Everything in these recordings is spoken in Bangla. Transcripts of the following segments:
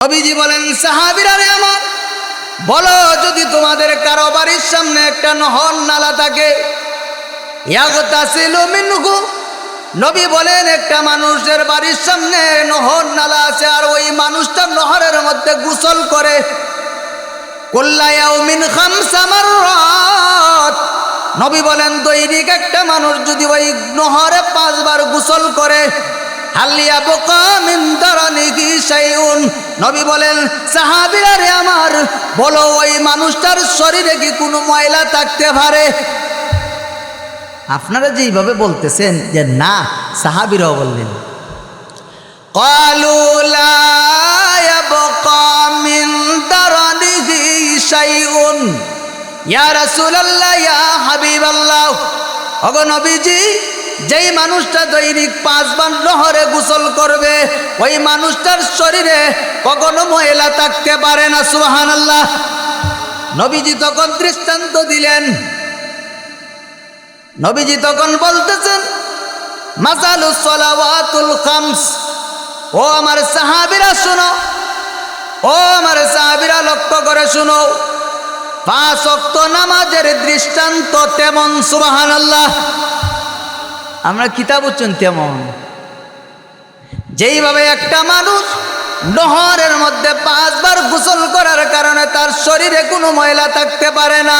নবীজি বলেন, সাহাবিরা রে আমার, বলো যদি তোমাদের কারও বাড়ির সামনে একটা নহর নালা থাকে নবী বলেন, একটা মানুষের বাড়ির সামনে নহর নালা আছে আর ওই মানুষটা নহরের মধ্যে গোসল করে। নবী বলেন, দৈনিক একটা মানুষ যদি ওই নহরে পাঁচবার গোসল করে হালিয়া বোকা মিন্দরানিকি সাইউন নবী বলেন, সাহাবিরা রে আমার, বলো ওই মানুষটার শরীরে কি কোনো ময়লা থাকতে পারে? আপনারা যেইভাবে বলতেছেন যে না, সাহাবিরাও বললেন। কলুলা ইয়া রাসূলুল্লাহ, ইয়া হাবিবাল্লাহ। অগ নবীজি যেই মানুষটা দৈনিক পাঁচবার নহরে গোসল করবে, ওই মানুষটার শরীরে কখনো ময়লা থাকতে পারে না, সুবহানাল্লাহ। নবীজি তখন দৃষ্টান্ত দিলেন। নবীজি তখন বলতেছেন মাসালুস সালাওয়াতুল খামস। ও আমার সাহাবীরা, শুনো। ও আমার সাহাবীরা, লক্ষ্য করে শুনো। পাঁচ অক্ত নামাজের দৃষ্টান্ত তেমন, সুবহানাল্লাহ। আমরা কিতাব হচ্ছেন তেমন। যেইভাবে একটা মানুষ নহরের মধ্যে পাঁচবার গোসল করার কারণে তার শরীরে কোনো ময়লা থাকতে পারে না।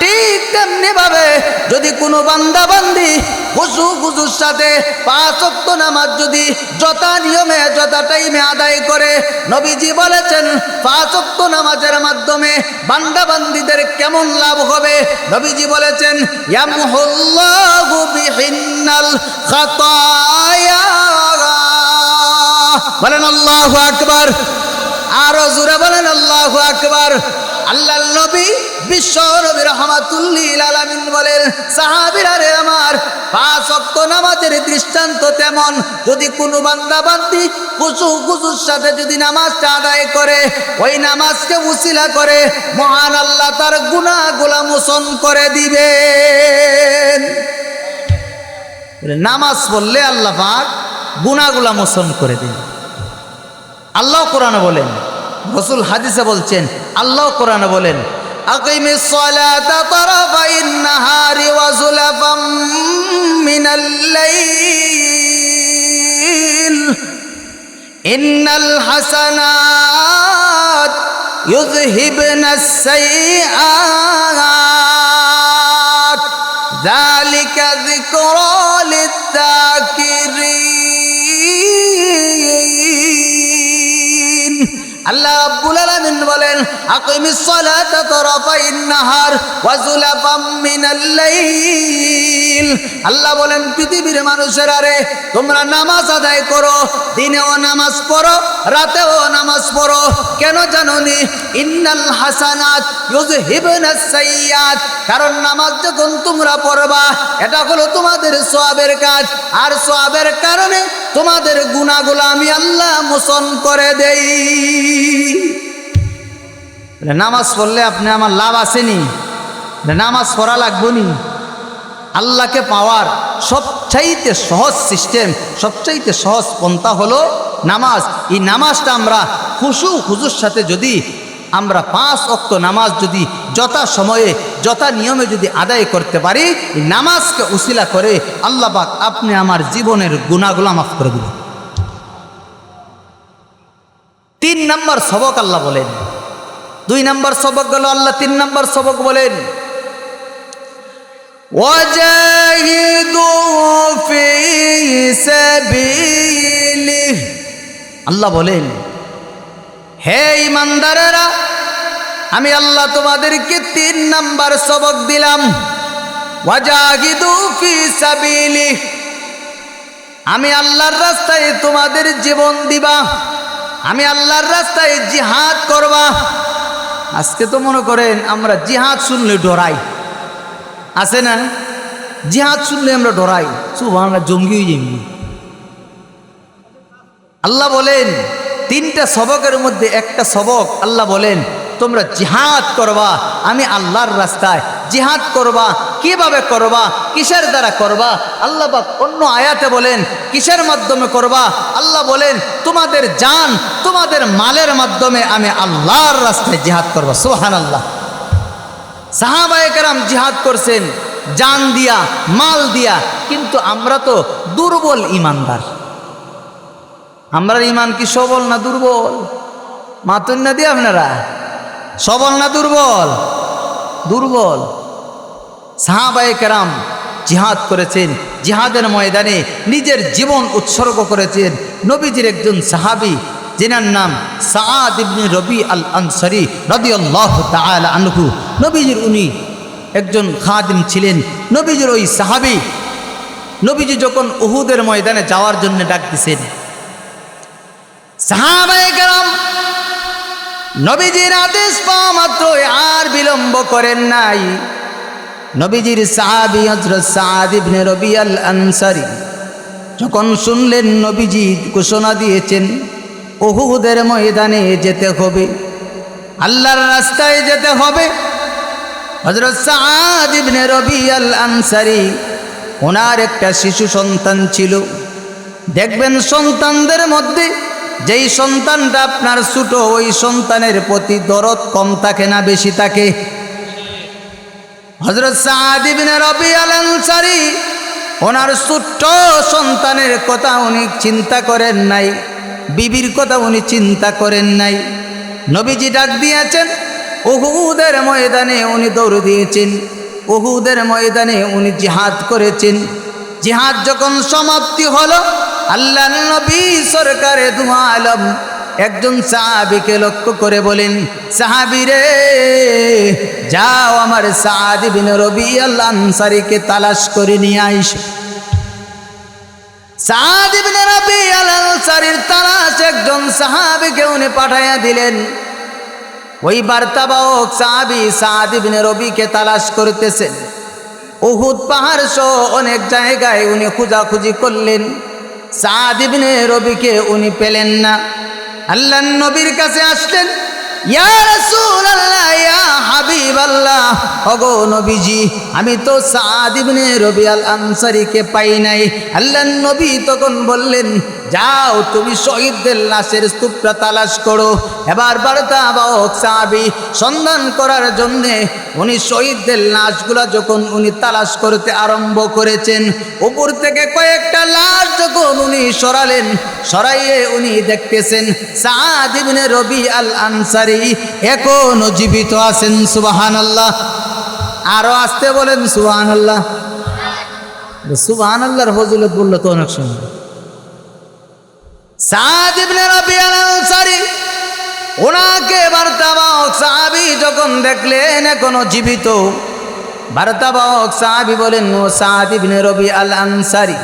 ঠিক তেমনি ভাবে যদি কোনো বান্দা বান্দি খুশু খুশুর সাথে পাঁচ অক্ত নামাজ যদি যথা নিয়মে, যথা টাইমে আদায় করে, নবীজি বলেছেন, পাঁচ অক্ত নামাজের মাধ্যমে বান্দা বান্দিদের কেমন লাভ হবে? নবীজি বলেছেন, ইয়ামহুল্লাহু বিহিন্নাল খাতায়া বলেন আল্লাহ আকবার। আরও জোরে বলেন আল্লাহ আকবার। আল্লাহ নবী বিশ্ব নবী রহমাতুল্লিল আলামিন বলেন, সাহাবীরা রে আমার, পাঁচ ওয়াক্ত নামাজের দৃষ্টান্ত তেমন। যদি কোনো বান্দা বান্দি কুসু কুসুর সাথে যদি নামাজটা আদায় করে, ওই নামাজকে উসিলা করে, মহান আল্লাহ তার গুনাহগুলা মোচন করে দিবেন। নামাজ পড়লে আল্লাহ পাক গুনাগুলা মোচন করে দিন আল্লাহ কোরআনে বলেন রসুল হাদিসে বলছেন আল্লাহ কোরআনে বলেন أقم الصلاة طرفي النهار وزلفا من الليل إن الحسنات يذهبن السيئات ذلك ذكرى للذاكرين আল্লাহ রাব্বুল আলামিন বলেন, আকিমিস সালাতা তারাফাইন নাহার ওয়া যুলাফাম মিনাল আল্লাহ বলেন, পৃথিবীর মানুষেরা রে, তোমরা নামাজ আদায় করো, দিনেও নামাজ পড়ো, রাতেও নামাজ পড়ো। কেন জানোনি? ইন্নাল হাসানাত ইউযহিবনাস সাইয়্যাত। কারণ নামাজ যখন তোমরা পড়বা, এটা হলো তোমাদের সওয়াবের কাজ। আর সওয়াবের কারণে তোমাদের গুনাহগুলো আমি আল্লাহ মোচন করে দেই। নামাজ পড়লে আপনি আমার লাভ আসেনি। নামাজ পড়া লাগবো নি। আল্লাহকে পাওয়ার সবচাইতে সহজ সিস্টেম, সবচাইতে সহজ পন্থা হলো নামাজ। এই নামাজটা আমরা খুশু খুজুর সাথে যদি আমরা পাঁচ অক্ত নামাজ যদি যথা সময়ে যথা নিয়মে যদি আদায় করতে পারি নামাজকে উশিলা করে আল্লাহবাক আপনি আমার জীবনের গুণাগুলো মাফ করে দিবেন। তিন নম্বর সবক আল্লাহ বলেন। দুই নম্বর সবক গেল আল্লাহ, তিন নম্বর সবক বলেন। আল্লাহ বলেন হে ইমানদারেরা, আমি আল্লাহ তোমাদেরকে তিন নাম্বার সবক দিলাম। আমি আল্লাহর রাস্তায় তোমাদের জীবন দিবা, আমি আল্লাহর রাস্তায় জিহাদ করবা। আজকে তো মনে করেন আমরা জিহাদ শুনলে ডরাই। আছে না? জিহাদ শুনলে আমরা ডরাই। সুবাহ জঙ্গি হয়ে যাবি আল্লাহ বলেন তিনটা সবকের মধ্যে একটা সবক আল্লাহ বলেন, তোমরা জিহাদ করবা, আমি আল্লাহর রাস্তায়। জিহাদ করবা, কীভাবে করবা, কিসের দ্বারা করবা? আল্লাহ অন্য আয়াতে বলেন, কিসের মাধ্যমে করবা? আল্লাহ বলেন, তোমাদের জান, তোমাদের মালের মাধ্যমে আমি আল্লাহর রাস্তায় জিহাদ করব। সোহান আল্লাহ সাহাবায়কেরাম জিহাদ করছেন, জান দিয়া, মাল দিয়া, কিন্তু আমরা তো দুর্বল ইমানদার। আমরা ইমান কি সবল না দুর্বল? মাতুন না দিয়ে আপনারা। সবল না দুর্বল? দুর্বল। সাহাবায়কেরাম জিহাদ করেছেন, জিহাদের ময়দানে নিজের জীবন উৎসর্গ করেছেন। নবীজির একজন সাহাবি, যেনার নাম সাদ রবি আল আনসারি রদিয়াল্লাহ তাআলা আনহু। নবীজির উনি একজন খাদিম ছিলেন। নবীজির ওই সাহাবি, নবীজি যখন উহুদের ময়দানে যাওয়ার জন্য ডাক দিছেন সাহাবায়কেরাম, নবীজির আদেশ পাওয়া মাত্র আর বিলম্ব করেন নাই। নবীজির সাহাবি হজরত সাদ ইবনে রবি আনসারি যখন শুনলেন নবীজি ঘোষণা দিয়েছেন ওহুদের ময়দানে যেতে হবে, আল্লাহর রাস্তায় যেতে হবে হজরত সাদ ইবনে রবি আল আনসারি ওনার একটা শিশু সন্তান ছিল। দেখবেন সন্তানদের মধ্যে যেই সন্তানটা আপনার ছোট, ওই সন্তানের প্রতি দরদ কম থাকে না, বেশি থাকে? হজরত আনসারি ওনার ছোট্ট সন্তানের কথা উনি চিন্তা করেন নাই, বিবির কথা উনি চিন্তা করেন নাই। নবীজি ডাক দিয়েছেন, উহুদের ময়দানে উনি দৌড় দিয়েছেন, উহুদের ময়দানে উনি জিহাদ করেছেন। জিহাদ যখন সমাপ্তি হলো আল্লাহ নবী সরকারে ধোঁয়া আলম একজন সাহাবিকে লক্ষ্য করে বলেন, সাহাবি রে, যাও আমার সাহাদি বিন রবি আল্লাহ আনসারিকে তালাশ করে নিয়ে আইস। সাহাদি রবি আল আনসারির তালাশ একজন সাহাবিকে উনি পাঠাইয়া দিলেন। ওই বার্তাবাহক সাহাবি সাহাদি বিন রবিকে তালাশ করতেছেন। উহুদ পাহাড় সহ অনেক জায়গায় উনি খোঁজাখুঁজি করলেন। সাদিবনে রবিকে উনি পেলেন না। আল্লাহ নবীর কাছে আসলেন আমি তো সাদ ইবনে রবি আল আনসারিকে পাই নাই। আল্লাহ নবী তখন বললেন যাও, তুমি শহীদদের লাশের স্তূপটা তালাশ করো। এবার বার্তা বাহক সাহাবি সন্ধান করার জন্যে উনি শহীদদের লাশগুলা যখন উনি তালাশ করতে আরম্ভ করেছেন, উপর থেকে কয়েকটা লাশ যখন উনি সরালেন, সরাইয়ে উনি দেখতেছেন সাদ রবি আল আনসারি এখনও জীবিত আছেন সুবাহান আল্লাহ আরও আসতে বলেন সুবাহান আল্লাহ সুবাহান আল্লাহর ফজিলত বলল তো অনেক সময় সাদ ইবনে রবি আল আনসারি, ওনাকে বার্তাবাহক সাহাবি যখন দেখলেন, এখনও জীবিত, বার্তাবাহক সাহাবি বলেন, ও সাদ ইবনে রবি আল আনসারি,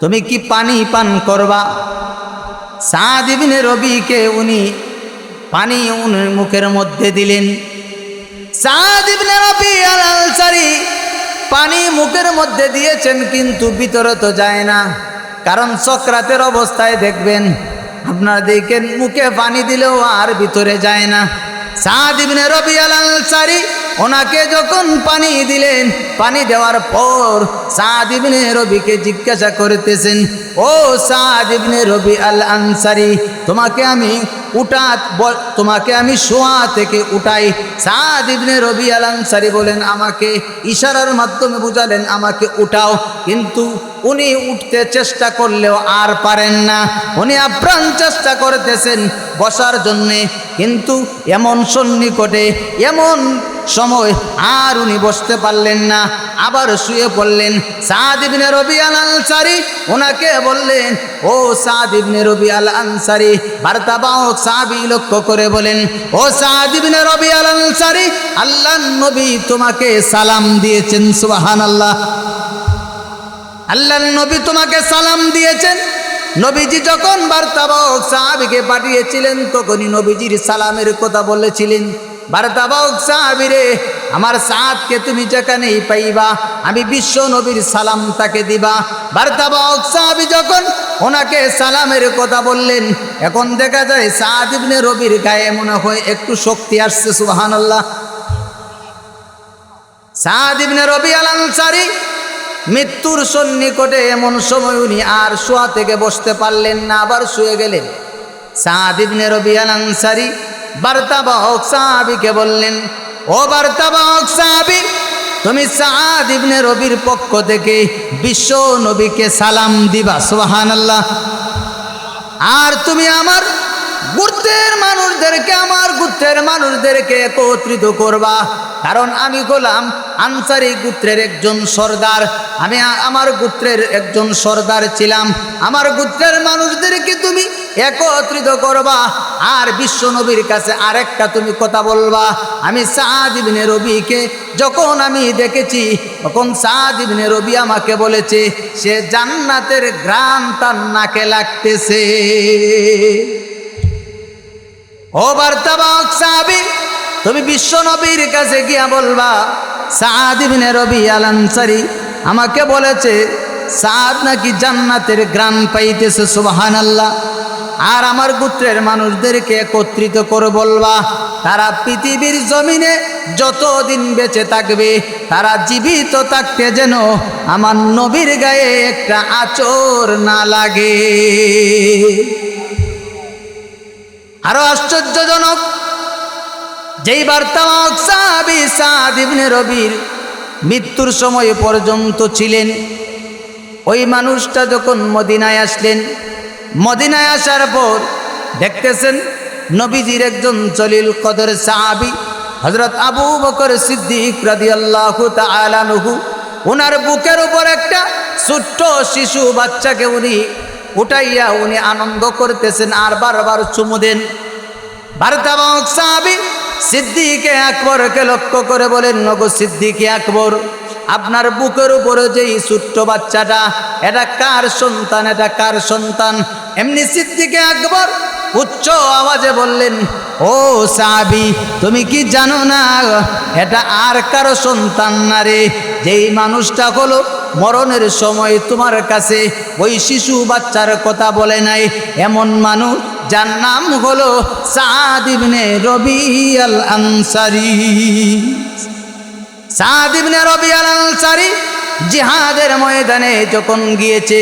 তুমি কি পানি পান করবা? সাদ ইবনে রবিকে উনি পানি উনি মুখের মধ্যে দিলেন। সাদ ইবনে রবি আল আনসারি পানি মুখের মধ্যে দিয়েছেন, কিন্তু ভিতরে তো যায় না। কারণ চক্রাতের অবস্থায় দেখবেন, আপনারা দেখেন মুখে পানি দিলেও আর ভিতরে যায় না। সাদ ইবনে রবি আনসারি ওনাকে যখন পানি দিলেন, পানি দেওয়ার পর সাদ ইবনে রবিকে জিজ্ঞাসা করতেছেন, ও সাদ ইবনে রবি আল আনসারি তোমাকে আমি উঠা তোমাকে আমি শোয়া থেকে উঠাই। সাদ ইবনে রবি আল আনসারি বলেন, আমাকে ইশারার মাধ্যমে বুঝালেন, আমাকে উঠাও, কিন্তু উনি উঠতে চেষ্টা করলেও আর পারেন না। উনি আপ্রাণ চেষ্টা করতেছেন বসার জন্যে, কিন্তু এমন সন্নিকটে, এমন সময় আর উনি বসতে পারলেন না, আবার শুয়ে পড়লেন। সাদ ইবনে রবি আল আনসারি ওনাকে বললেন, ও সাদ ইবনে রবি আল আনসারি, বার্তাবাহক সাহাবি লক্ষ্য করে বলেন, ও সাদ ইবনে রবি আল আনসারি আল্লাহ নবী তোমাকে সালাম দিয়েছেন সুবাহান আল্লাহ আল্লাহ নবী তোমাকে সালাম দিয়েছেন। নবীজি যখন বার্তাবাহক সাহাবিকে পাঠিয়েছিলেন, তখনই নবীজির সালামের কথা বলেছিলেন। বার্তাবাহক সাহাবিরে আমার সাদকে তুমি যেখানেই পাইবা আমি বিশ্ব নবীর সালাম তাকে দিবা। বার্তাবাহক সাহাবি যখন ওনাকে সালামের কথা বললেন এখন দেখা যায় সাদ, ইবনে রবির গায়ে মনে হয় একটু শক্তি আসছে বলেন সুবহানাল্লাহ। সাদ ইবনে রবি আল আনসারি মৃত্যুর সন্নিকটে এমন সময় উনি আর শোয়া থেকে বসতে পারলেন না আবার শুয়ে গেলেন। সাদ ইবনে রবি আল আনসারি বার্তাবাহক সাহাবিকে বললেন, ও বার্তাবাহক সাহাবি, তুমি সাদ ইবনে রবির পক্ষ থেকে বিশ্ব নবীকে সালাম দিবা, সুবহানাল্লাহ। আর তুমি আমার গুত্রের মানুষদেরকে, আমার গুত্রের মানুষদেরকে একত্রিত করবা। কারণ আমি গোলাম, আনসারি গুত্রের একজন সর্দার। আমি আমার গুত্রের একজন সর্দার ছিলাম। আমার গুত্রের মানুষদেরকে তুমি একত্রিত করবা। আর বিশ্ব নবীর কাছে আরেকটা তুমি কথা বলবা। আমি সাদ ইবনে রবিকে যখন আমি দেখেছি, তখন সাদ ইবনে রবি আমাকে বলেছে, সে জান্নাতের গ্রাম তার নাকে লাগতেছে। ও বার্তাবাহক সাহাবি, তুমি বিশ্ব নবীর কাছে গিয়া বলবা, সাদ ইবনে রবি আল আনসারি আমাকে বলেছে সাদ নাকি জান্নাতের গ্রাম পাইতেছে, সুবহানাল্লাহ। আর আমার গোত্রের মানুষদেরকে একত্রিত করে বলবা, তারা পৃথিবীর জমিনে যতদিন বেঁচে থাকবে, তারা জীবিত থাকতে যেন আমার নবীর গায়ে একটা আচর না লাগে। আরও আশ্চর্যজনক, যেই ইবনে রবির মৃত্যুর সময় পর্যন্ত ছিলেন ওই মানুষটা যখন মদিনায় আসলেন, মদিনায় আসার পর দেখতেছেন নবীজির একজন জলিল কদর সাহাবি হজরত আবু বকর সিদ্দিক রাদিয়াল্লাহু তাআলাহু ওনার বুকের উপর একটা ছোট্ট শিশু বাচ্চাকে উনি উঠাইয়া উনি আনন্দ করতেছেন আর বারবার চুমু দেন। বার্তাবাহক সাহাবি সিদ্দিকে আকবরকে লক্ষ্য করে বলেন, নগো সিদ্দিকে আকবর। আপনার বুকের উপরে যেই ছোট্ট বাচ্চাটা, এটা কার সন্তান, এটা কার সন্তান? এমনি সিদ্দিকে আকবর উচ্চ আওয়াজে বললেন, ও সাহাবি, তুমি কি জানো না, এটা আর কারও সন্তান না রে? যেই মানুষটা হলো মরণের সময় তোমার কাছে, ওই শিশু বাচ্চার কথা বলে নাই। এমন মানুষ যার নাম হলো সাদিবনে রবি আল আনসারি। সাদ ইবনে রবি আল আনসারি জিহাদের ময়দানে যখন গিয়েছে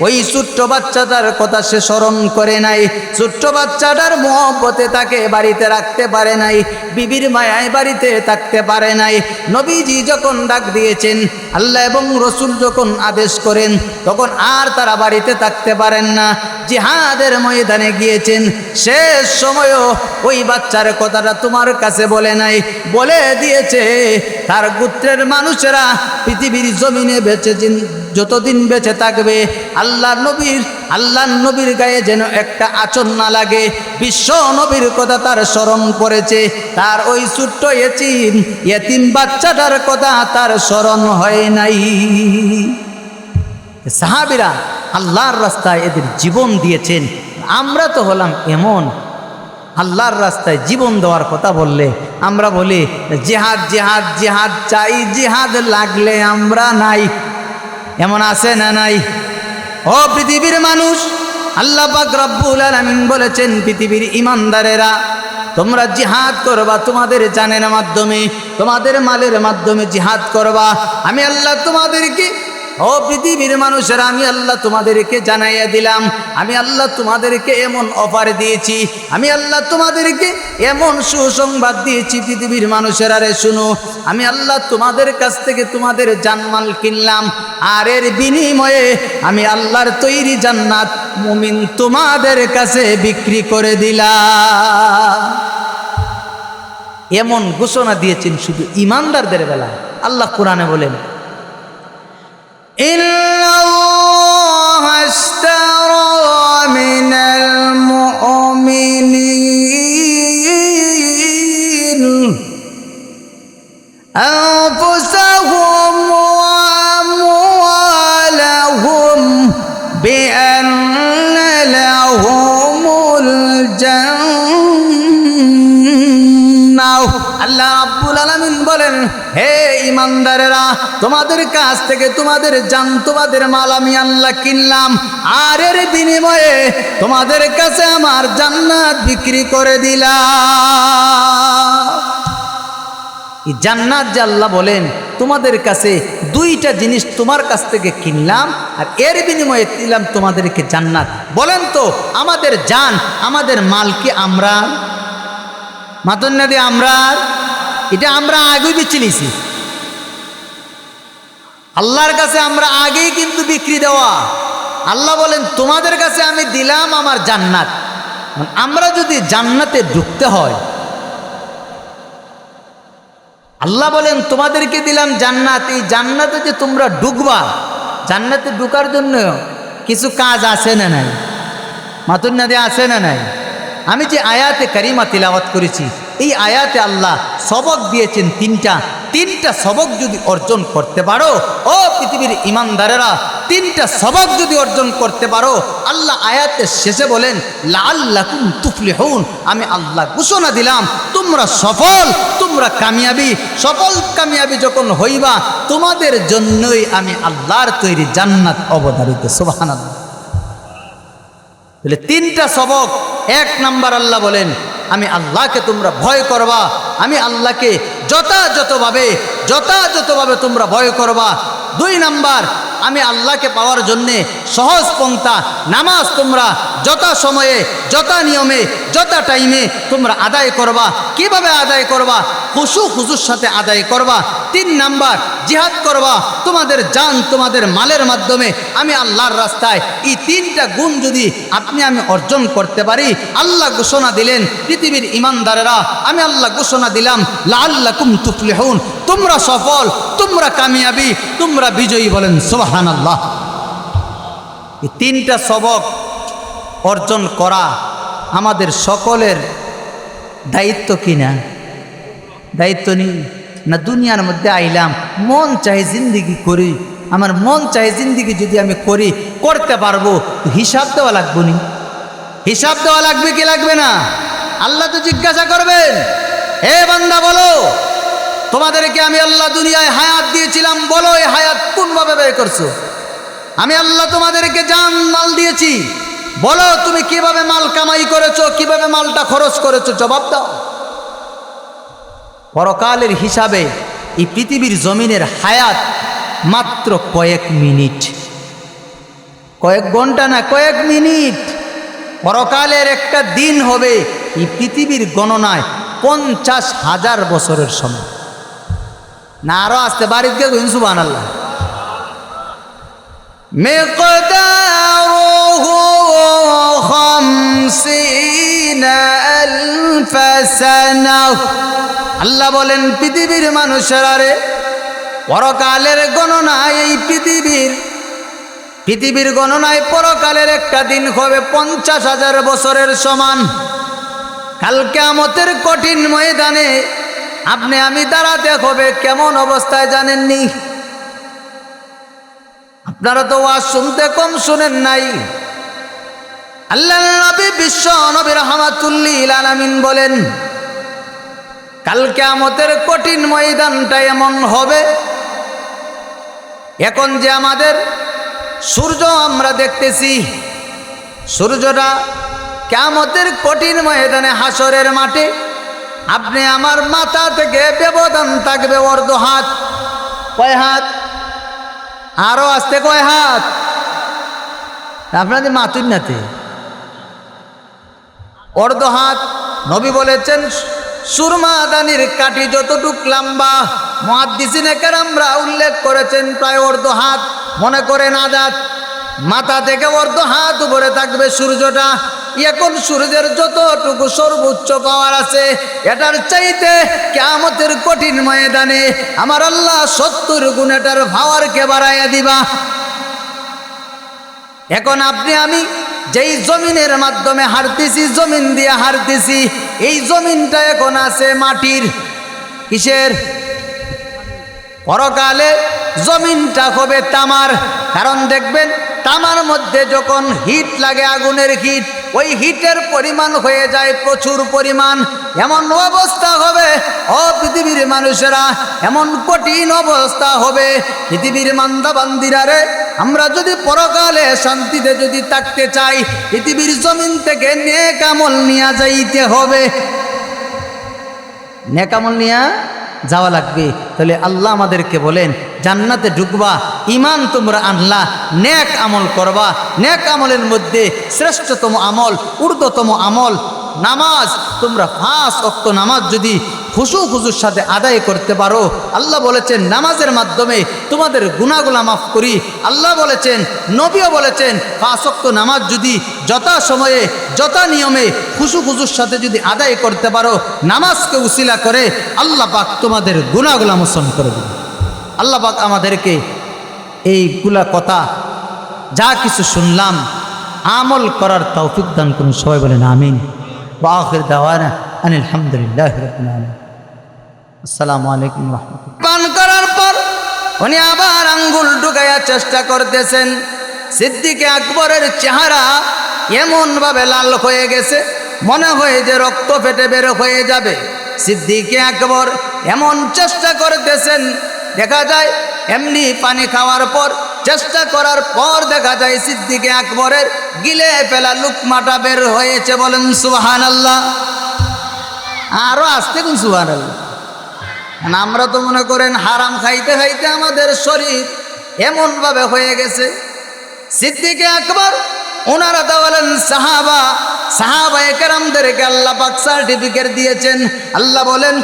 ওই ছোট্ট বাচ্চাটার কথা সে স্মরণ করে নাই। ছোট্ট বাচ্চাটার মহব্বতে তাকে বাড়িতে রাখতে পারে নাই, বিবির মায়ায় বাড়িতে থাকতে পারে নাই। নবীজি যখন ডাক দিয়েছেন, আল্লাহ এবং রসুল যখন আদেশ করেন, তখন আর তারা বাড়িতে থাকতে পারেন না। জিহাদের ময়দানে গিয়েছেন। শেষ সময়ও ওই বাচ্চার কথাটা তোমার কাছে বলে নাই। বলে দিয়েছে, তার গোত্রের মানুষেরা পৃথিবীর জমিনে বেঁচে যতদিন বেঁচে থাকবে, আল্লাহ নবীর আল্লাহ নবীর গায়ে যেন একটা আচর না লাগে। বিশ্ব নবীর কথা তার স্মরণ করেছে, তার ওই ছোট্ট এতিম এতিম বাচ্চাটার কথা তার স্মরণ হয় নাই। সাহাবিরা আল্লাহর রাস্তায় এদের জীবন দিয়েছেন। আমরা তো হলাম এমন। আল্লাহর রাস্তায় জীবন দেওয়ার কথা বললে, আমরা বলি, জেহাদ জেহাদ জেহাদ চাই, জেহাদ লাগলে আমরা নাই। এমন আছে না নাই? ও পৃথিবীর মানুষ, আল্লাহ রব্বুল আলামিন বলেছেন, পৃথিবীর ইমানদারেরা, তোমরা জিহাদ করবা, তোমাদের জানের মাধ্যমে, তোমাদের মালের মাধ্যমে জিহাদ করবা। আমি আল্লাহ তোমাদেরকে ও পৃথিবীর মানুষেরা, আমি আল্লাহ তোমাদেরকে জানাইয়া দিলাম। আমি আল্লাহ তোমাদেরকে এমন অফার দিয়েছি। আমি আল্লাহ তোমাদেরকে এমন সুসংবাদ দিয়েছি পৃথিবীর মানুষের। আরে শুনো, আমি আল্লাহ তোমাদের কাছ থেকে তোমাদের জানমাল কিনলাম। আর এর বিনিময়ে আমি আল্লাহর তৈরি জান্নাত মুমিন তোমাদের কাছে বিক্রি করে দিলাম। এমন ঘোষণা দিয়েছেন শুধু ইমানদারদের বেলায়। আল্লাহ কোরআনে বলেন إن الله اشترى من المؤمنين আল্লাহ আব্বুল আলামিন বলেন, হে ইমানদারেরা তোমাদের কাছ থেকে তোমাদের জান, তোমাদের মাল আমি আল্লাহ কিনলাম। আর এর বিনিময়ে তোমাদের কাছে আমার জান্নাত বিক্রি করে দিলাম। জান্নাত যে আল্লাহ বলেন, তোমাদের কাছে দুইটা জিনিস তোমার কাছ থেকে কিনলাম, আর এর বিনিময়ে দিলাম তোমাদেরকে জান্নাত। বলেন তো, আমাদের জান, আমাদের মাল কি আমরা মাতন্যাদি আমরা এটা আমরা আগেই বিচিলিছি আল্লাহর কাছে আমরা আগেই কিন্তু বিক্রি দেওয়া। আল্লাহ বলেন, তোমাদের কাছে আমি দিলাম আমার জান্নাত। আমরা যদি জান্নাতে ঢুকতে হয়, আল্লাহ বলেন, তোমাদেরকে দিলাম জান্নাত। এই জান্নাতে যে তোমরা ঢুকবা, জান্নাতে ঢুকার জন্য কিছু কাজ আছে না নাই? মাতুর নদী আছে না নাই? আমি যে আয়াতে কারিমা তিলাওয়াত করেছি, এই আয়াতে আল্লাহ সবক দিয়েছেন তিনটা তিনটা সবক যদি অর্জন করতে পারো, ও পৃথিবীর ইমানদারেরা, তিনটা সবক যদি অর্জন করতে পারো, আল্লাহ আয়াতের শেষে বলেন লাল্লাকুম তুফলি হউন আমি আল্লাহ ঘোষণা দিলাম, তোমরা সফল, তোমরা কামিয়াবি, সফল কামিয়াবি যখন হইবা, তোমাদের জন্যই আমি আল্লাহর তৈরি জান্নাত অবধারিত সোবাহান তাহলে তিনটা সবক এক নাম্বার আল্লাহ বলেন আমি আল্লাহকে তোমরা ভয় করবা আমি আল্লাহকে যথাযথভাবে যথাযথভাবে তোমরা ভয় করবা। দুই নাম্বার, আমি আল্লাহকে পাওয়ার জন্যে সহজ পন্থা, নামাজ তোমরা যথা সময়ে, যথা নিয়মে, যথা টাইমে তোমরা আদায় করবা। কীভাবে আদায় করবা? খুশু খুশুর সাথে আদায় করবা। তিন নাম্বার, জিহাদ করবা। তোমাদের জান তোমাদের মালের মাধ্যমে আমি আল্লাহর রাস্তায় এই তিনটা গুণ যদি আপনি আমি অর্জন করতে পারি, আল্লাহ ঘোষণা দিলেন পৃথিবীর ইমানদারেরা, আমি আল্লাহ ঘোষণা দিলাম লাল্লা তোমরা সফল, তোমরা কামিয়াবি, তোমরা বিজয়ী বলেন সোহান আল্লাহ এই তিনটা সবক অর্জন করা আমাদের সকলের দায়িত্ব কিনা? দায়িত্ব নেই না দুনিয়ার মধ্যে আইলাম, মন চাই জিন্দিগি করি, আমার মন চাই জিন্দিগি যদি আমি করি, করতে পারব হিসাব দেওয়া লাগবো নি? হিসাব দেওয়া লাগবে কি লাগবে না? আল্লাহ তো জিজ্ঞাসা করবেন হে বান্দা বলো তোমাদেরকে আমি আল্লাহ দুনিয়ায় হায়াত দিয়েছিলাম, বলো এই হায়াত কোনভাবে ব্যয় করছ? আমি আল্লাহ তোমাদেরকে জান মাল দিয়েছি। বলো তুমি কীভাবে মাল কামাই করেছ, কীভাবে মালটা খরচ করেছ, জবাব দাও। পরকালের হিসাবে এই পৃথিবীর জমিনের হায়াত মাত্র কয়েক মিনিট। কয়েক ঘণ্টা না, কয়েক মিনিট। পরকালের একটা দিন হবে এই পৃথিবীর গণনায় পঞ্চাশ হাজার বছরের সময়। না আরো আসতে বাড়িতে গেছেন সুবান আল্লাহ مقداره خمسين ألف سنة আল্লাহ বলেন পৃথিবীর মানুষেরা রে পরকালের গণনায় এই পৃথিবীর পৃথিবীর গণনায় পরকালের একটা দিন হবে পঞ্চাশ হাজার বছরের সমান কালকে আমতের কঠিন ময়দানে আপনি আমি দাঁড়াতে হবে কেমন অবস্থায় জানেননি? আপনারা তো ওয়াজ শুনতে কম শুনেন নাই। আল্লাহ নবী বিশ্ব নবী রহমাতুল্লিল আলামিন বলেন কালকে আমতের কঠিন ময়দানটা এমন হবে, এখন যে আমাদের সূর্য আমরা দেখতেছি, সূর্যটা কেমতের কঠিন ময়দানে হাসরের মাঠে আপনি আমার মাথা থেকে ব্যবধান থাকবে, অর্ধ হাত। কয় হাত? আরও আসতে কয় হাত? আপনাদের মাতুর নাতে। অর্ধ হাত। নবী বলেছেন, সুরমা দানির কাঠি যতটুক লম্বা মহাদিসিনে আমরা উল্লেখ করেছেন, প্রায় অর্ধ হাত। মনে করেন আদাত মাথা থেকে অর্ধ হাত উপরে থাকবে সূর্যটা। এখন সূর্যের যতটুকু সর্বোচ্চ পাওয়ার আছে, এটার চাইতে কেমতের কঠিন ময়দানে আমার আল্লাহ সত্তর গুণ এটার ভাওয়ারকে বাড়াইয়া দিবা। এখন আপনি, আমি যেই জমিনের মাধ্যমে হারতেছি জমিন দিয়ে হারতেছি এই জমিনটা এখন আছে মাটির। কিসের? পরকালে জমিনটা হবে তামার। কারণ দেখবেন, তামার মধ্যে যখন হিট লাগে আগুনের হিট, ওই হিটের পরিমাণ হয়ে যায় প্রচুর পরিমাণ। এমন অবস্থা হবে ও পৃথিবীর মানুষেরা, এমন কঠিন অবস্থা হবে। পৃথিবীর মান্দাবান্দিরা রে, আমরা যদি পরকালে শান্তিতে যদি থাকতে চাই, পৃথিবীর জমিন থেকে নেকামল নিয়ে যাইতে হবে। নেকামল নিয়া যাওয়া লাগবে। তাহলে আল্লাহ আমাদেরকে বলেন, জান্নাতে ঢুকবা ইমান তোমরা আনলা ন্যাক আমল করবা। ন্যাক আমলের মধ্যে শ্রেষ্ঠতম আমল, ঊর্ধ্বতম আমল নামাজ, তোমরা পাঁচ অক্ত নামাজ যদি খুশু খুশুর সাথে আদায় করতে পারো, আল্লাহ বলেছেন, নামাজের মাধ্যমে তোমাদের গুণাগুলা মাফ করি। আল্লাহ বলেছেন, নবীও বলেছেন, পাঁচ অক্ত নামাজ যদি যথা সময়ে, যথা নিয়মে খুশু খুশুর সাথে যদি আদায় করতে পারো, নামাজকে উসিলা করে আল্লাহ পাক তোমাদের গুণাগুলা মোচন করে দেবে। আল্লাহ পাক আমাদেরকে এইগুলা কথা, যা কিছু শুনলাম, আমল করার তৌফিক দান করুন। সবাই বলেন, আমিন। আলহামদুলিল্লাহ রাব্বিল আলামিন আসসালামু আলাইকুম রহমতুল্লাহ পান করার পর উনি আবার আঙ্গুল ঢুকাইয়া চেষ্টা করতেছেন। সিদ্দিকে আকবরের চেহারা এমনভাবে লাল হয়ে গেছে, মনে হয় যে রক্ত ফেটে বের হয়ে যাবে। সিদ্দিকে আকবর এমন চেষ্টা করতেছেন, দেখা যায় এমনি পানি খাওয়ার পর চেষ্টা করার পর দেখা যায় সিদ্দিকে আকবরের গিলে ফেলা লুকমাটা বের হয়েছে বলেন সুহান আল্লাহ আরও আসতে কোন সুহান আল্লাহ আমরা তো মনে করেন হারাম খাইতে খাইতে আমাদের শরীর এমনভাবে হয়ে গেছে। সিদ্দিকে আকবর ওনারা তো বলেন, সাহাবা সাহাবা একরামদেরকে আল্লাহ পাক সার্টিফিকেট দিয়েছেন। আল্লাহ বলেন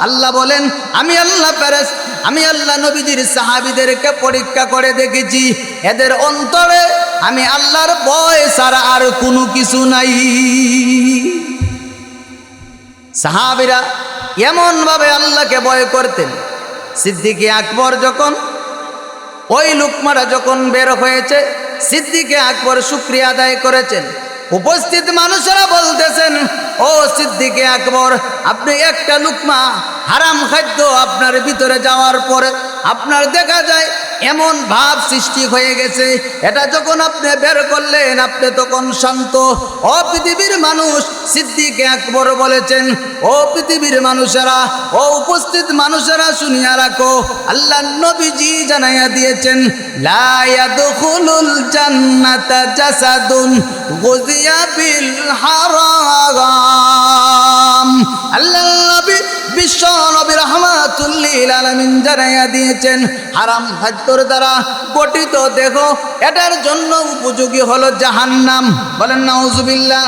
আল্লাহ বলেন, আমি আল্লাহ পেরেস আমি আল্লাহ নবীজির সাহাবীদেরকে পরীক্ষা করে দেখেছি। এদের অন্তরে আমি আল্লাহর ভয় ছাড়া আর কোনো কিছু নাই। সাহাবিরা এমনভাবে আল্লাহকে ভয় করতেন। সিদ্দিকে আকবর যখন ওই লুকমারা যখন বের হয়েছে, সিদ্দিকে আকবর শুক্রিয়া আদায় করেছেন। উপস্থিত মানুষেরা বলতেছেন, ও সিদ্দিকে আকবর, আপনি একটা লুকমা হারাম খাদ্য আপনার ভিতরে যাওয়ার পরে আপনার দেখা যায় এমন ভাব সৃষ্টি হয়ে গেছে। এটা যখন আপনি বের করলেন, আপনি তখন শান্ত। ও পৃথিবীর মানুষ, সিদ্দিকে আকবর বলেছেন, ও পৃথিবীর মানুষেরা, ও উপস্থিত মানুষেরা শুনিয়া রাখো, আল্লাহ নবীজি জানাইয়া দিয়েছেন, লা ইয়াদখুলুল জান্নাতা জাসাদুন গুজিয়া বিল হারাম। আল্লাহ বিশ্ব নবী রহমাতুল্লিল আলমিন জানাইয়া দিয়েছেন, হারাম খাদ্যর দ্বারা গঠিত দেহ, এটার জন্য উপযোগী হলো জাহান্নাম। বলেন, নাউজুবিল্লাহ।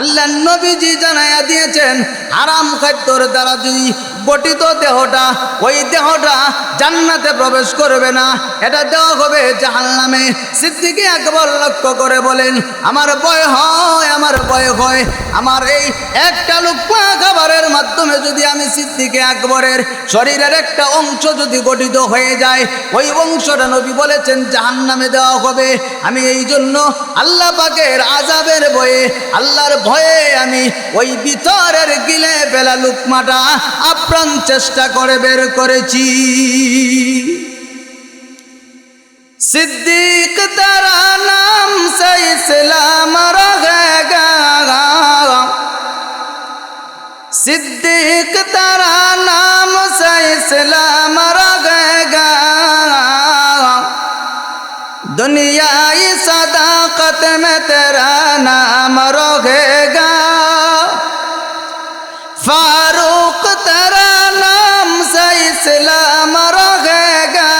আল্লাহ নবীজি জানাইয়া দিয়েছেন, হারাম খাদ্যর দ্বারা যদি গঠিত দেহটা, ওই দেহটা জান্নাতে প্রবেশ করবে না। এটা দেওয়া হবে জাহান্নামে। সিদ্দিকে একবার লক্ষ্য করে বলেন, আমার বয় হয়, আমার বয় হয়। আমার এই একটা লুকমা খাবারের মাধ্যমে যদি আমি সিদ্দিকে আকবরের শরীরের একটা অংশ যদি গঠিত হয়ে যায়, ওই অংশটা নবী বলেছেন জাহান্নামে দেওয়া হবে। আমি এই জন্য আল্লাহ পাকের আজাবের বয়ে আল্লাহর ভয়ে আমি ওই বিতরের গিলে বেলা লুকমাটা আপ্রাণ চেষ্টা করে বের করেছি। সিদ্দিক তারা নাম সেই সেলাম সিদ্দিক তারা নাম সেই সেলাম दुनियाई सदाकत में तेरा नाम रोगेगा फारूक तेरा नाम से इस्लाम रहेगा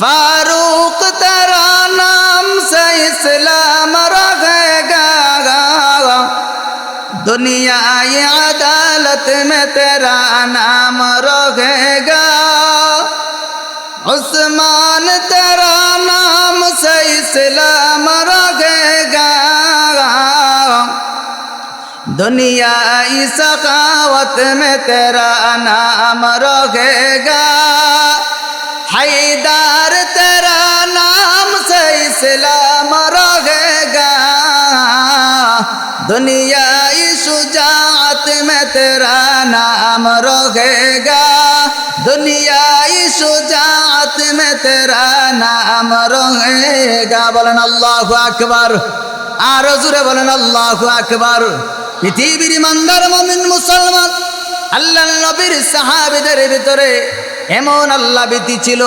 फारूक तेरा नाम से इस्लाम रहेगा दुनिया ये अदालत में तेरा नाम عثمان تیرا نام سے اسلام رکھے گا دنیا سخاوت میں تیرا نام رکھے گا حیدار تیرا نام سے اسلام رکھے گا दुनिया शुजात में तेरा नाम रहेगा दुनिया शुजात में तेरा नाम रहेगा বলেন আল্লাহু আকবার আর জুড়ে বলেন আল্লাহু আকবার পৃথিবীর ইমানদার মুমিন মুসলমান আল্লাহ নবীর সাহাবীদের ভিতরে এমন আল্লাহ ভীতি ছিল,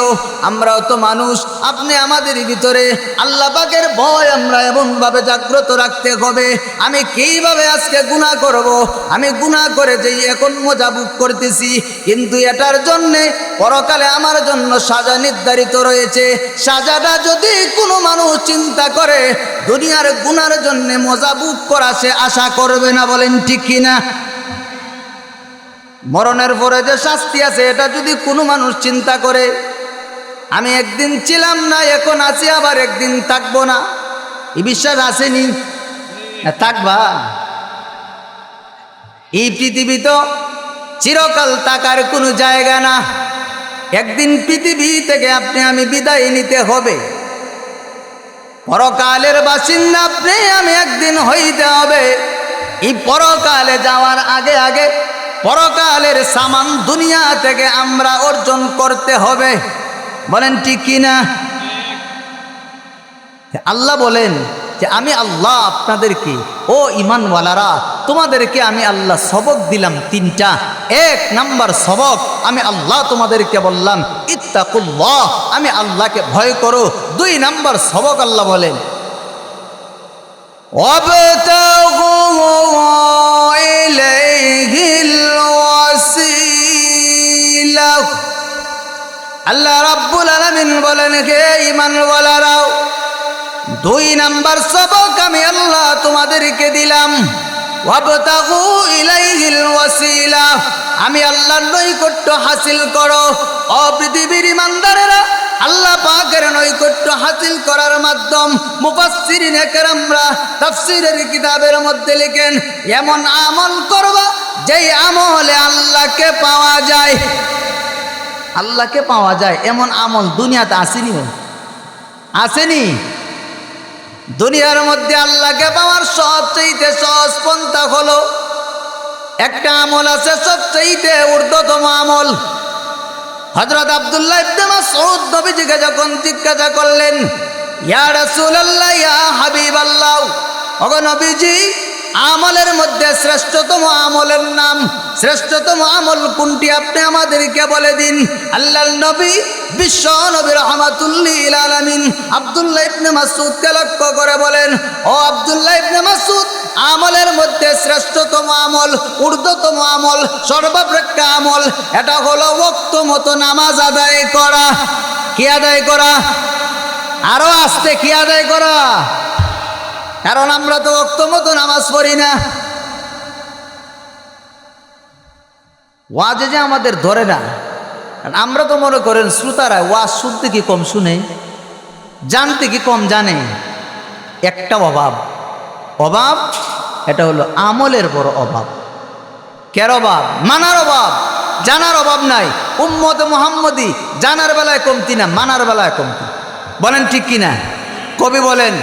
আমরাও তো মানুষ। আপনি আমাদের ভিতরে আল্লাহ পাকের ভয় আমরা এমনভাবে জাগ্রত রাখতে হবে। আমি কীভাবে আজকে গুণা করব? আমি গুণা করে যেই এখন মজা বুক করতেছি। কিন্তু এটার জন্যে পরকালে আমার জন্য সাজা নির্ধারিত রয়েছে। সাজাটা যদি কোনো মানুষ চিন্তা করে, দুনিয়ার গুনার জন্য মজা বুক করা সে আশা করবে না বলেন ঠিক কিনা? মরণের পরে যে শাস্তি আছে এটা যদি কোনো মানুষ চিন্তা করে আমি একদিন ছিলাম না এখন আছি আবার একদিন থাকব না। এই বিশ্বাস আসেনি? হ্যাঁ, থাকবা। এই পৃথিবী তো চিরকাল থাকার কোনো জায়গা না। একদিন পৃথিবী থেকে আপনি আমি বিদায় নিতে হবে। পরকালের বাসিন্দা আপনি আমি একদিন হইতে হবে। এই পরকালে যাওয়ার আগে আগে পরকালের সামান দুনিয়া থেকে আমরা অর্জন করতে হবে। বলেন, ঠিক কিনা আল্লাহ বলেন যে, আমি আল্লাহ আপনাদেরকে, ও ইমানওয়ালারা তোমাদেরকে আমি আল্লাহ সবক দিলাম তিনটা। এক নাম্বার সবক আমি আল্লাহ তোমাদেরকে বললাম, ইত্তাকুল্লাহ, আমি আল্লাহকে ভয় করো। দুই নাম্বার সবক আল্লাহ বলেন অবতা আল্লাহ রাব্বুল আলামিন বলেন, হে ইমান ওয়ালারাও দুই নাম্বার সবক আমি আল্লাহ তোমাদেরকে দিলাম। আমি আল্লাহর নৈকট্য হাসিল করো। ও পৃথিবীর ইমানদারেরা আল্লাহ পাকের নৈকট্য হাসিল করার মাধ্যম মুফাসসিরিন একরামরা তাফসীরের কিতাবের মধ্যে লিখেন, এমন আমল করবা যেই আমলে আল্লাহকে পাওয়া যায়। আল্লাহকে পাওয়া যায়, এমন আমল দুনিয়াতে আসেনি আসেনি? দুনিয়ার মধ্যে আল্লাহকে পাওয়ার সবচেয়ে সহজ পন্থা হলো, একটা আমল আছে সবচেয়ে ঊর্ধ্বতম আমল। হজরত আব্দুল্লাহ ইবনে মাসউদ নবীজিকে যখন জিজ্ঞাসা করলেন, ইয়া রাসূলুল্লাহ, ইয়া হাবিবাল্লাহ? ওগো নবীজি আমলের মধ্যে শ্রেষ্ঠতম আমলের নাম, শ্রেষ্ঠতম আমল কোনটি আপনি আমাদেরকে বলে দিন? আল্লাহ নবী, বিশ্ব নবী রহমাতুল্লিল আলামিন আব্দুল্লাহ ইবনে মাসউদকে লক্ষ্য করে বলেন, ও আব্দুল্লাহ ইবনে মাসউদ, আমলের মধ্যে শ্রেষ্ঠতম আমল, ঊর্ধ্বতম আমল, সর্বাপেক্ষা আমল, এটা হলো বক্ত মতো নামাজ আদায় করা। কি আদায় করা? আরও আস্তে কি আদায় করা? কারণ আমরা তো বক্ত মতো নামাজ পড়ি না। ওয়াজে যে আমাদের ধরে না। আমরা তো মনে করেন শ্রোতারা ওয়াজ শুনতে কি কম শুনে, জানতে কি কম জানে। একটা অভাব। অভাব, এটা হলো আমলের বড় অভাব। কের অভাব? মানার অভাব। জানার অভাব নাই। উম্মদ মোহাম্মদি জানার বেলায় কমতি না, মানার বেলায় কমতি। বলেন ঠিক কিনা? কবি বলেন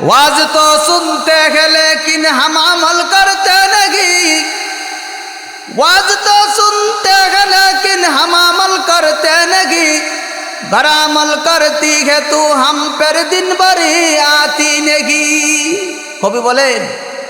वाज तो सुनते हैं लेकिन हम अमल करते नहीं वाज तो सुनते हैं लेकिन हम अमल करते नहीं बरामल करती है तू हम पर दिन भरी आती नहीं कभी बोले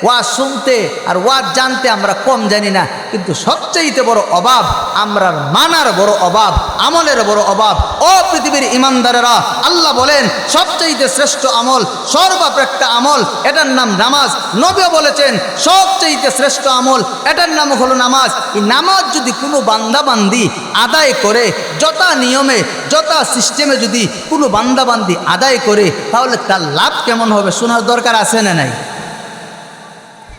ওয়াজ শুনতে আর ওয়াজ জানতে আমরা কম জানি না, কিন্তু সবচেয়ে বড় অভাব আমরা মানার বড় অভাব, আমলের বড় অভাব। ও পৃথিবীর ইমানদারেরা, আল্লাহ বলেন সবচেয়ে শ্রেষ্ঠ আমল, সর্বাপেক্ষা আমল, এটার নাম নামাজ। নবী বলেছেন সবচেয়ে শ্রেষ্ঠ আমল, এটার নাম হলো নামাজ। এই নামাজ যদি কোনো বান্দাবান্দি আদায় করে, যথা নিয়মে, যথা সিস্টেমে যদি কোনো বান্দাবান্দি আদায় করে, তাহলে তার লাভ কেমন হবে, শোনার দরকার আছে না নাই?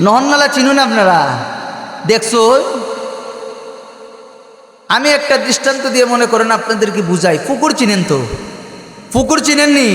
নহর নালা চিনুন আপনারা। দেখছ? আমি একটা দৃষ্টান্ত দিয়ে মনে করেন আপনাদেরকে বুঝাই। পুকুর চিনেন তো? পুকুর চিনেননি?